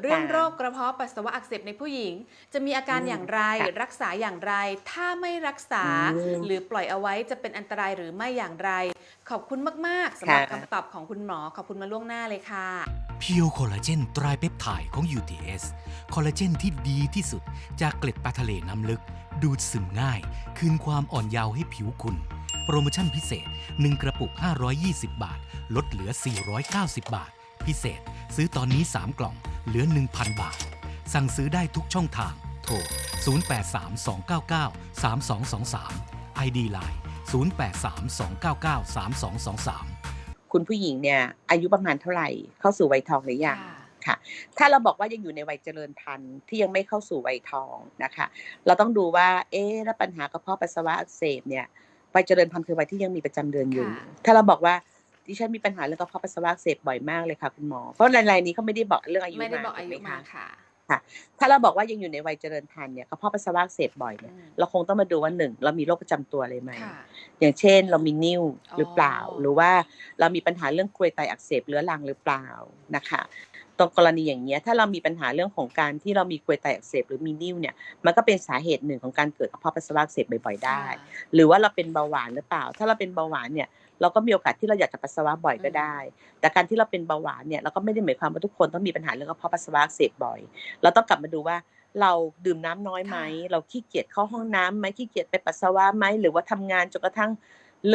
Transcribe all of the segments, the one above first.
เรื่องค่ะโรคกระเพาะปัสสาวะอักเสบในผู้หญิง จะมีอาการอืมอย่างไรค่ะรักษาอย่างไร ถ้าไม่รักษาอืมหรือปล่อยเอาไว้จะเป็นอันตรายหรือไม่อย่างไร ขอบคุณมาก ๆสำหรับค่ะคำตอบของคุณหมอขอบคุณมาล่วงหน้าเลยค่ะเพียวคอลลาเจนไตรเปปไทด์ของ UTS คอลลาเจนที่ดีที่สุดจากเกล็ดปลาทะเลน้ำลึก ดูดซึมง่าย คืนความอ่อนเยาว์ให้ผิวคุณ โปรโมชั่นพิเศษ 1 กระปุก 520 บาท ลดเหลือ 490 บาท พิเศษ ซื้อตอนนี้ 3 กล่อง เหลือ 1,000 บาท สั่งซื้อได้ทุกช่องทาง โทร 0832993223 ID Line 0832993223 คุณผู้หญิงเนี่ยอายุประมาณเท่าไหร่เข้าสู่วัยทองหรือยังค่ะค่ะ ถ้าเราบอกว่ายังอยู่ในวัยเจริญพันธุ์ที่ยังไม่เข้าสู่วัยทองนะคะ เราต้องดูว่า เอ๊ะแล้วปัญหากระเพาะปัสสาวะอักเสบเนี่ยวัยเจริญพันธุ์คือวัยที่ยังมีประจำเดือนอยู่ค่ะถ้าเราบอกว่า ดิฉันมีปัญหาเรื่องกระเพาะปัสสาวะอักเสบบ่อยมากเลยค่ะคุณหมอ เพราะรายๆนี้เขาไม่ได้บอกเรื่องอายุไม่ได้มาบอกอายุถูกไหมาคะค่ะ ถ้าเราบอกว่ายังอยู่ในวัยเจริญพันธุ์เนี่ยกระเพาะปัสสาวะอักเสบบ่อยเนี่ยอืมเราคงต้องมาดูว่าหนึ่งเรามีโรคประจำตัวอะไรไหมค่ะอย่างเช่น เรามีนิ่วหรือเปล่าอ๋อหรือว่าเรามีปัญหาเรื่องกรวยไตอักเสบเรื้อรังหรือเปล่านะคะ ตรงกรณีอย่างเงี้ยถ้าเรามีปัญหาเรื่องของการที่เรามีกรวยไตอักเสบหรือมีนิ่วเนี่ยมันก็เป็นสาเหตุหนึ่งของการเกิดกระเพาะปัสสาวะอักเสบบ่อยๆได้ค่ะหรือว่าเราเป็นเบาหวานหรือเปล่า ถ้าเราเป็นเบาหวานเนี่ยเราก็มีโอกาสที่เราอยากจะปัสสาวะบ่อยก็ได้ แต่การที่เราเป็นเบาหวานเนี่ยเราก็ไม่ได้หมายความว่าทุกคนต้องมีปัญหาเรื่องกระเพาะปัสสาวะอักเสบบ่อย เราต้องกลับมาดูว่าเราดื่มน้ำน้อยไหมค่ะเราขี้เกียจเข้าห้องน้ำไหมขี้เกียจไปปัสสาวะไหม หรือว่าทำงานจนกระทั่ง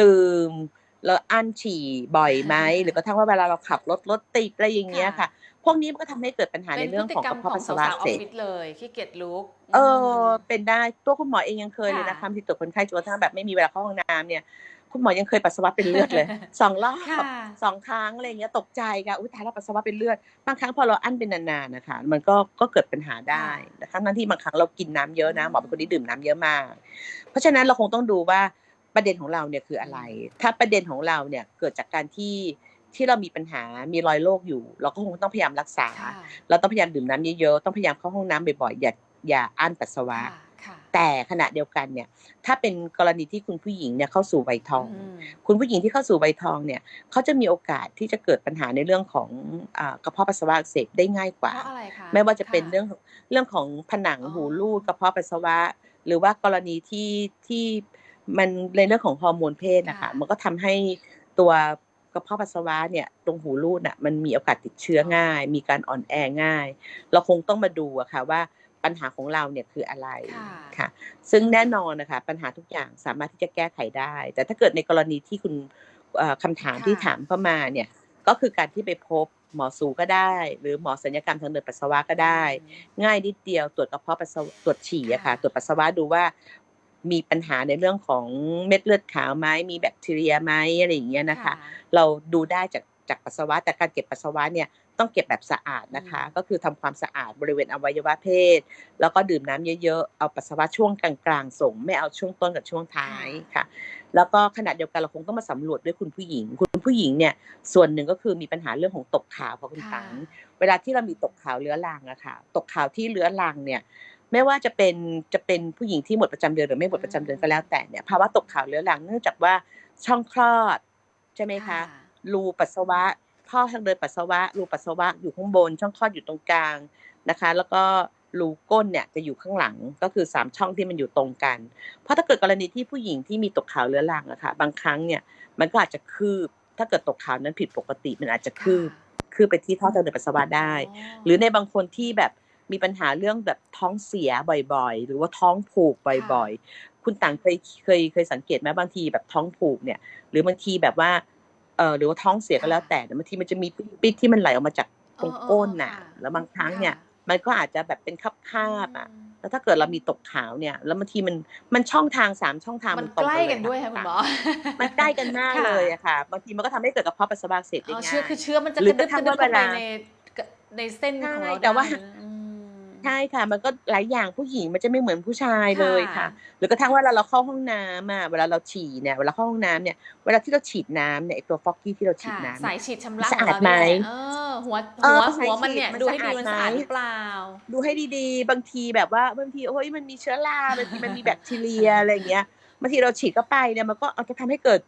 ลืมเราอั้นฉี่บ่อยไหม หรือกระทั่งว่าเวลาเราขับรถรถติดอะไรอย่างเงี้ยค่ะ พวกนี้มันก็ทำให้เกิดปัญหาในเป็นเรื่พองฤติของกรรกมระขเพาะองปัสสาสาวะอัวกๆออเสฟบฟิศเลยขี้เกียจลุก เออมเป็นได้ตัวคุณหมอเองยังเคยเลยนะคะที่ตรวจคนไข้จนกระทั่งแบบไม่มีเวลาเข้าห้องน้ำเนี่ย คุณหมอยังเคยปัสสาวะเป็นเลือดเลยสองรอบค่ะสองครั้งอะไรอย่างเงี้ยตกใจค่ะอุ้ยตายแล้วปัสสาวะเป็นเลือดบางครั้งพอเราอั้นเป็นนานๆนะคะ มันก็ก็เกิดปัญหาได้นะคะทั้งที่บางครั้งเรากินน้ำเยอะนะหมอเป็นคนที่ดื่มน้ำเยอะมาก เพราะฉะนั้นเราคงต้องดูว่าประเด็นของเราเนี่ยคืออะไร ถ้าประเด็นของเราเนี่ยเกิดจากการที่ ที่เรามีปัญหา มีรอยโรคอยู่ เราก็คงต้องพยายามรักษาค่ะเราต้องพยายามดื่มน้ำเยอะๆ ต้องพยายามเข้าห้องน้ำบ่อยๆ อย่าอย่าอั้นปัสสาวะค่ะค่ะแต่ขณะเดียวกันเนี่ย ถ้าเป็นกรณีที่คุณผู้หญิงเนี่ยเข้าสู่วัยทองอืมคุณผู้หญิงที่เข้าสู่วัยทองเนี่ย เขาจะมีโอกาสที่จะเกิดปัญหาในเรื่องของอากระเพาะปัสสาวะอักเสบได้ง่ายกว่าเพราะอะไรคะไม่ว่าจะเป็นค่เรื่องเรื่องของผนังอ๋อหูรูดกระเพาะปัสสาวะ หรือว่ากรณีที่ที่มันในเรื่องของฮอร์โมนเพศนะคะค่ะมันก็ทำให้ตัวก ระเพาะปัสสาวะเนี่ยตรงหูรูดน่ะมันมีโอกาสติดเชื้อง่าย มีการอ่อนแอง่าย เราคงต้องมาดูอะค่ะว่าปัญหาของเราเนี่ยคืออะไรค่ะค่ะซึ่งแน่นอนนะคะปัญหาทุกอย่างสามารถที่จะแก้ไขได้ แต่ถ้าเกิดในกรณีที่คุณเอ่อคำถามค่ะที่ถามเข้ามาเนี่ยก็คือการที่ไปพบหมอสูก็ได้ หรือหมอสัญญกรรมทางเดินปัสสาวะก็ได้ ง่ายนิดเดียวตรวจกระเพาะปัสสาวะตรวจฉี่อะค่ะค่ะตรวจปัสสาวะดูว่า มีปัญหาในเรื่องของเม็ดเลือดขาวไหมมีแบคทีเรียไหมอะไรอย่างเงี้ยนะคะ เราดูได้จากจากปัสสาวะแต่การเก็บปัสสาวะเนี่ยต้องเก็บแบบสะอาดนะคะอืมก็คือทำความสะอาดบริเวณอวัยวะเพศ แล้วก็ดื่มน้ำเยอะๆ เอาปัสสาวะช่วงกลางๆส่งไม่เอาช่วงต้นกับช่วงท้ายค่ะ แล้วก็ขณะเดียวกันเราคงต้องมาสำรวจด้วยคุณผู้หญิง คุณผู้หญิงเนี่ยส่วนหนึ่งก็คือมีปัญหาเรื่องของตกขาวค่ะคุณค่ะตังเวลาที่เรามีตกขาวเรื้อรังอะค่ะตกขาวที่เรื้อรังเนี่ย ไม่ว่าจะเป็นจะเป็นผู้หญิงที่หมดประจำเดือนหรือไม่หมดประจำเดือนก็แล้วแต่เนี่ยภาวะตกขาวเรื้อรังเนื่องจากว่าช่องคลอดใช่ไหมคะรูปัสสาวะท่อทางเดินปัสสาวะรูปัสสาวะอยู่ข้างบน ช่องคลอดอยู่ตรงกลางนะคะ แล้วก็รูก้นเนี่ยจะอยู่ข้างหลังก็คือสามช่องที่มันอยู่ตรงกัน เพราะถ้าเกิดกรณีที่ผู้หญิงที่มีตกขาวเรื้อรังอะค่ะบางครั้งเนี่ยมันก็อาจจะคืบ ถ้าเกิดตกขาวนั้นผิดปกติมันอาจจะคืบคืบไปที่ท่อทางเดินปัสสาวะได้ หรือในบางคนที่แบบ มีปัญหาเรื่องแบบท้องเสียบ่อย ๆ หรือว่าท้องผูกบ่อย ๆ คุณต่างเคยเคยเคยสังเกตไหมบางทีแบบท้องผูกเนี่ย หรือบางทีแบบว่าเออหรือว่าท้องเสียก็แล้วแต่แต่บางทีมันจะมีปิ๊กๆที่มันไหลออกมาจากตรงก้นน่ะ แล้วบางครั้งเนี่ย มันก็อาจจะแบบเป็นคาบๆอะแล้วถ้าเกิดเรามีตกขาวเนี่ย แล้วบางทีมันมันช่องทางสามช่องทางมันตรงใกล้เยกันด้วยค่ะคุณหมอมันใกล้กันมากค่ะเลยอะค่ะ บางทีมันก็ทำให้เกิดกระเพาะปัสสาวะอักเสบได้อ๋อง่าเชื้อยคือเชื้อมันจะหรืกอระดึ๊บกระทั่กงระดึ๊บว่าเข้าไปเวลาในในเส้นของเราใช่แต่ว่าได้อืม ใช่ค่ะ มันก็หลายอย่างผู้หญิงมันจะไม่เหมือนผู้ชายค่ะเลยค่ะ หรือกระทั่งเวลาเราเข้าห้องน้ำอะเวลาเราฉี่เนี่ยเวลาเข้าห้องน้ำเนี่ยเวลาที่เราฉีดน้ำเนี่ยไอตัวฟอกกี้ที่เราฉีดค่ะน้ำสาเนี่ยยฉีดชำระสะของอาดเราเนี่ยไหมเออหัวเอหัอวสายหัวมันฉีดเนี่ยมันดูให้ดีสะอาดมันสะอาดไหมหรือเปล่า ดูให้ดีๆ บางทีแบบว่าบางทีโอ้ยมันมีเชื้อราบางทีมันมีแบคทีเรียอะไรอย่างเงี้ยบางทีเราฉีดเข้าไปเนี่ยมันก็เอาจะทำให้เกิด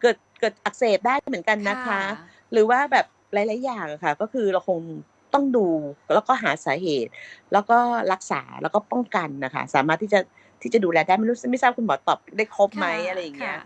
เกิดเกิดอักเสบได้เหมือนกันนะคะ หรือว่าแบบหลาย ๆ อย่างอะค่ะ ก็คือเราคง ต้องดูแล้วก็หาสาเหตุ แล้วก็รักษาแล้วก็ป้องกันนะคะ สามารถที่จะที่จะดูแลได้ไม่รู้ไม่ทราบคุณหมอตอบได้ครบไหมค่ะอะไรอย่างเงี้ยค่ะ